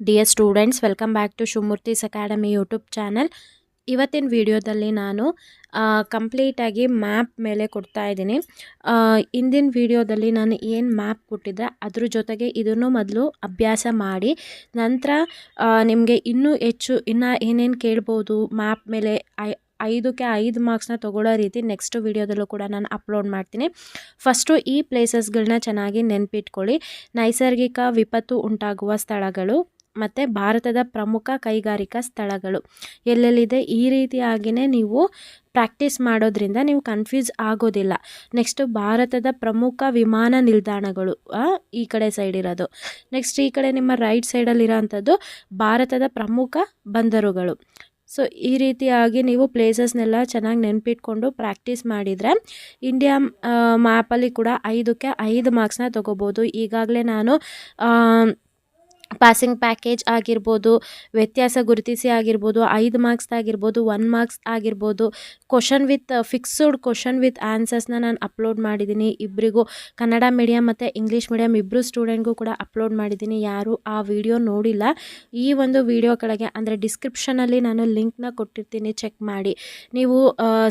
Dear students welcome back to Shivamurthy's academy YouTube channel ಇವತ್ತಿನ ವಿಡಿಯೋದಲ್ಲಿ ನಾನು ಕಂಪ್ಲೀಟಾಗಿ ಮ್ಯಾಪ್ ಮೇಲೆ ಕೊಡ್ತಾ ಇದ್ದೀನಿ. ಇಂದಿನ ವಿಡಿಯೋದಲ್ಲಿ ನಾನು ಏನು ಮ್ಯಾಪ್ ಕೊಟ್ಟಿದ್ದೆ, ಅದ್ರ ಜೊತೆಗೆ ಇದನ್ನು ಮೊದಲು ಅಭ್ಯಾಸ ಮಾಡಿ, ನಂತರ ನಿಮಗೆ ಇನ್ನೂ ಹೆಚ್ಚು, ಇನ್ನೂ ಏನೇನು ಕೇಳ್ಬೋದು ಮ್ಯಾಪ್ ಮೇಲೆ ಐ, ಐದಕ್ಕೆ ಐದು ಮಾರ್ಕ್ಸ್ನ ತೊಗೊಳ್ಳೋ ರೀತಿ ನೆಕ್ಸ್ಟ್ ವಿಡಿಯೋದಲ್ಲೂ ಕೂಡ ನಾನು ಅಪ್ಲೋಡ್ ಮಾಡ್ತೀನಿ. ಫಸ್ಟು ಈ ಪ್ಲೇಸಸ್ಗಳನ್ನ ಚೆನ್ನಾಗಿ ನೆನ್ಪಿಟ್ಕೊಳ್ಳಿ. ನೈಸರ್ಗಿಕ ವಿಪತ್ತು ಉಂಟಾಗುವ ಸ್ಥಳಗಳು ಮತ್ತು ಭಾರತದ ಪ್ರಮುಖ ಕೈಗಾರಿಕಾ ಸ್ಥಳಗಳು. ಎಲ್ಲೆಲ್ಲಿದೆ? ಈ ರೀತಿಯಾಗಿಯೇ ನೀವು ಪ್ರಾಕ್ಟೀಸ್ ಮಾಡೋದ್ರಿಂದ ನೀವು ಕನ್ಫ್ಯೂಸ್ ಆಗೋದಿಲ್ಲ. ನೆಕ್ಸ್ಟು ಭಾರತದ ಪ್ರಮುಖ ವಿಮಾನ ನಿಲ್ದಾಣಗಳು ಈ ಕಡೆ ಸೈಡ್ ಇರೋದು. ನೆಕ್ಸ್ಟ್ ಈ ಕಡೆ ನಿಮ್ಮ ರೈಟ್ ಸೈಡಲ್ಲಿರೋ ಅಂಥದ್ದು ಭಾರತದ ಪ್ರಮುಖ ಬಂದರುಗಳು. ಸೊ ಈ ರೀತಿಯಾಗಿ ನೀವು ಪ್ಲೇಸಸ್ನೆಲ್ಲ ಚೆನ್ನಾಗಿ ನೆನ್ಪಿಟ್ಕೊಂಡು ಪ್ರಾಕ್ಟೀಸ್ ಮಾಡಿದರೆ ಇಂಡಿಯಾ ಮ್ಯಾಪಲ್ಲಿ ಕೂಡ ಐದಕ್ಕೆ ಐದು ಮಾರ್ಕ್ಸ್ನ ತೊಗೋಬೋದು. ಈಗಾಗಲೇ ನಾನು ಪಾಸಿಂಗ್ ಪ್ಯಾಕೇಜ್ ಆಗಿರ್ಬೋದು, ವ್ಯತ್ಯಾಸ ಗುರುತಿಸಿ ಆಗಿರ್ಬೋದು, ಐದು ಮಾರ್ಕ್ಸ್ ಆಗಿರ್ಬೋದು ಒನ್ ಮಾರ್ಕ್ಸ್ ಆಗಿರ್ಬೋದು question with fixed question with ಆನ್ಸರ್ಸ್ನ ನಾನು ಅಪ್ಲೋಡ್ ಮಾಡಿದ್ದೀನಿ ಇಬ್ಬರಿಗೂ ಕನ್ನಡ ಮೀಡಿಯಮ್ ಮತ್ತು ಇಂಗ್ಲೀಷ್ ಮೀಡಿಯಮ್ ಇಬ್ಬರು ಸ್ಟೂಡೆಂಟ್ಗೂ ಕೂಡ ಅಪ್ಲೋಡ್ ಮಾಡಿದ್ದೀನಿ ಯಾರು ಆ ವಿಡಿಯೋ ನೋಡಿಲ್ಲ. ಈ ಒಂದು ವಿಡಿಯೋ ಕೆಳಗೆ ಅಂದರೆ ಡಿಸ್ಕ್ರಿಪ್ಷನಲ್ಲಿ ನಾನು ಲಿಂಕ್ನ ಕೊಟ್ಟಿರ್ತೀನಿ. ಚೆಕ್ ಮಾಡಿ. ನೀವು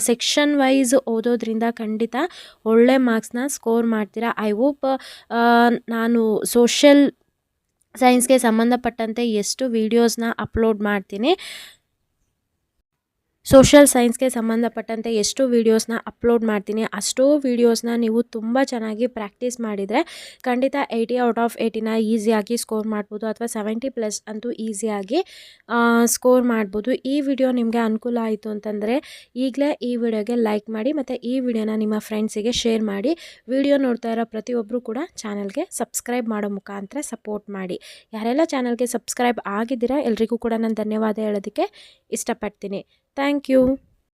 ಸೆಕ್ಷನ್ ವೈಸ್ ಓದೋದ್ರಿಂದ ಖಂಡಿತ ಒಳ್ಳೆ ಮಾರ್ಕ್ಸ್ನ ಸ್ಕೋರ್ ಮಾಡ್ತೀರಾ. ಐ ಹೋಪ್ ನಾನು ಸೋಷಿಯಲ್ ಸೈನ್ಸ್ಗೆ ಸಂಬಂಧಪಟ್ಟಂತೆ ಎಷ್ಟು ವೀಡಿಯೋಸ್ನ ಅಪ್ಲೋಡ್ ಮಾಡ್ತೀನಿ. ಸೋಷಿಯಲ್ ಸೈನ್ಸ್ಗೆ ಸಂಬಂಧಪಟ್ಟಂತೆ ಎಷ್ಟು ವೀಡಿಯೋಸ್ನ ಅಪ್ಲೋಡ್ ಮಾಡ್ತೀನಿ. ಅಷ್ಟೋ ವೀಡಿಯೋಸ್ನ ನೀವು ತುಂಬ ಚೆನ್ನಾಗಿ ಪ್ರಾಕ್ಟೀಸ್ ಮಾಡಿದರೆ ಖಂಡಿತ ಏಯ್ಟಿ ಔಟ್ ಆಫ್ ಏಯ್ಟಿನ ಈಸಿಯಾಗಿ ಸ್ಕೋರ್ ಮಾಡ್ಬೋದು ಅಥವಾ ಸೆವೆಂಟಿ ಪ್ಲಸ್ ಅಂತೂ ಈಸಿಯಾಗಿ ಸ್ಕೋರ್ ಮಾಡ್ಬೋದು. ಈ ವಿಡಿಯೋ ನಿಮಗೆ ಅನುಕೂಲ ಆಯಿತು ಅಂತಂದರೆ ಈಗಲೇ ಈ ವಿಡಿಯೋಗೆ ಲೈಕ್ ಮಾಡಿ ಮತ್ತು ಈ ವಿಡಿಯೋನ ನಿಮ್ಮ ಫ್ರೆಂಡ್ಸಿಗೆ ಶೇರ್ ಮಾಡಿ. ವಿಡಿಯೋ ನೋಡ್ತಾ ಇರೋ ಪ್ರತಿಯೊಬ್ಬರು ಕೂಡ ಚಾನಲ್ಗೆ ಸಬ್ಸ್ಕ್ರೈಬ್ ಮಾಡೋ ಮುಖಾಂತರ ಸಪೋರ್ಟ್ ಮಾಡಿ. ಯಾರೆಲ್ಲ ಚಾನಲ್ಗೆ ಸಬ್ಸ್ಕ್ರೈಬ್ ಆಗಿದ್ದೀರಾ ಎಲ್ರಿಗೂ ಕೂಡ ನಾನು ಧನ್ಯವಾದ ಹೇಳೋದಕ್ಕೆ ಇಷ್ಟಪಡ್ತೀನಿ. Thank you.